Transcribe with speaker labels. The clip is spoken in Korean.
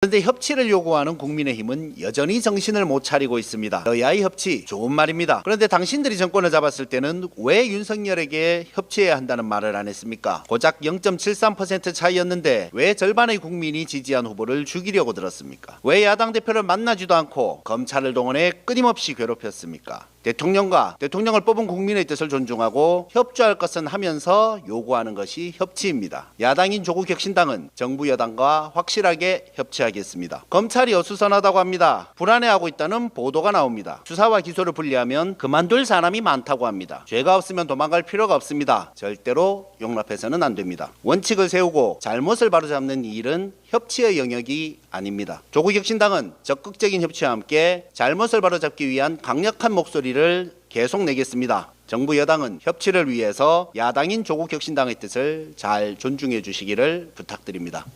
Speaker 1: 그런데 협치를 요구하는 국민의힘은 여전히 정신을 못 차리고 있습니다. 여야의 협치 좋은 말입니다. 그런데 당신들이 정권을 잡았을 때는 왜 윤석열에게 협치해야 한다는 말을 안 했습니까? 고작 0.73% 차이였는데 왜 절반의 국민이 지지한 후보를 죽이려고 들었습니까? 왜 야당 대표를 만나지도 않고 검찰을 동원해 끊임없이 괴롭혔습니까? 대통령과 대통령을 뽑은 국민의 뜻을 존중하고 협조할 것은 하면서 요구하는 것이 협치입니다. 야당인 조국혁신당은 정부 여당과 확실하게 협치하겠습니다. 검찰이 어수선하다고 합니다. 불안해하고 있다는 보도가 나옵니다. 수사와 기소를 분리하면 그만둘 사람이 많다고 합니다. 죄가 없으면 도망갈 필요가 없습니다. 절대로 용납해서는 안 됩니다. 원칙을 세우고 잘못을 바로잡는 이 일은 협치의 영역이 아닙니다. 조국혁신당은 적극적인 협치와 함께 잘못을 바로잡기 위한 강력한 목소리를 계속 내겠습니다. 정부 여당은 협치를 위해서 야당인 조국혁신당의 뜻을 잘 존중해 주시기를 부탁드립니다.